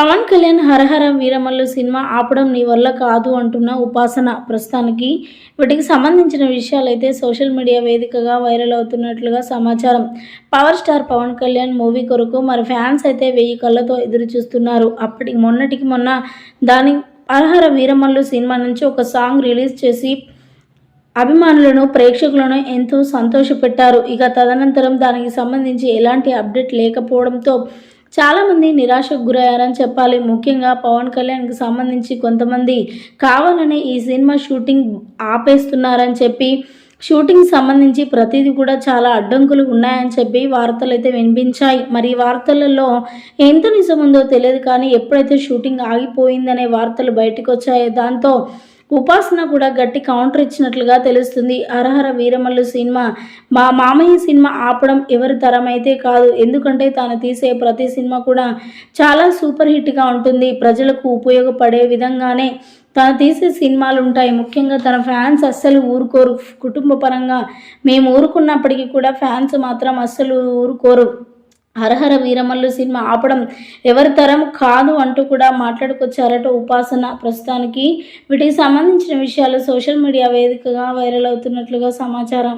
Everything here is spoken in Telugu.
పవన్ కళ్యాణ్ హరహర వీరమల్లు సినిమా ఆపడం నీ వల్ల కాదు అంటున్న ఉపాసన ప్రస్తుతానికి. వీటికి సంబంధించిన విషయాలైతే సోషల్ మీడియా వేదికగా వైరల్ అవుతున్నట్లుగా సమాచారం. Power star Pawan Kalyan movie కొరకు మరి ఫ్యాన్స్ అయితే వెయ్యి కళ్ళతో ఎదురు చూస్తున్నారు. అప్పటికి మొన్నటికి మొన్న దాని హరహర వీరమల్లు సినిమా నుంచి ఒక సాంగ్ రిలీజ్ చేసి అభిమానులను ప్రేక్షకులను ఎంతో సంతోషపెట్టారు. ఇక తదనంతరం దానికి సంబంధించి ఎలాంటి అప్డేట్ లేకపోవడంతో చాలామంది నిరాశకు గురయ్యారని చెప్పాలి. ముఖ్యంగా పవన్ కళ్యాణ్కి సంబంధించి కొంతమంది కావాలని ఈ సినిమా షూటింగ్ ఆపేస్తున్నారని చెప్పి షూటింగ్ సంబంధించి ప్రతిదీ కూడా చాలా అడ్డంకులు ఉన్నాయని చెప్పి వార్తలు అయితే వినిపించాయి. మరి వార్తలలో ఎంత నిజం ఉందో తెలియదు కానీ ఎప్పుడైతే షూటింగ్ ఆగిపోయిందనే వార్తలు బయటకు వచ్చాయో దాంతో ఉపాసన కూడా గట్టి కౌంటర్ ఇచ్చినట్లుగా తెలుస్తుంది. అరహర వీరమల్లు సినిమా. మా మామయ్య సినిమా ఆపడం ఎవరి తరమైతే కాదు. ఎందుకంటే తాను తీసే ప్రతి సినిమా కూడా చాలా సూపర్ హిట్గా ఉంటుంది. ప్రజలకు ఉపయోగపడే విధంగానే తను తీసే సినిమాలు ఉంటాయి ముఖ్యంగా తన ఫ్యాన్స్ అస్సలు ఊరుకోరు. కుటుంబ పరంగా మేము ఊరుకున్నప్పటికీ కూడా ఫ్యాన్స్ మాత్రం అస్సలు ఊరుకోరు. హరహర వీరమల్లు సినిమా ఆపడం ఎవరి తరం కాదు అంటూ కూడా మాట్లాడుకొచ్చారట ఉపాసన. ప్రస్తుతానికి వీటికి సంబంధించిన విషయాలు సోషల్ మీడియా వేదికగా వైరల్ అవుతున్నట్లుగా సమాచారం.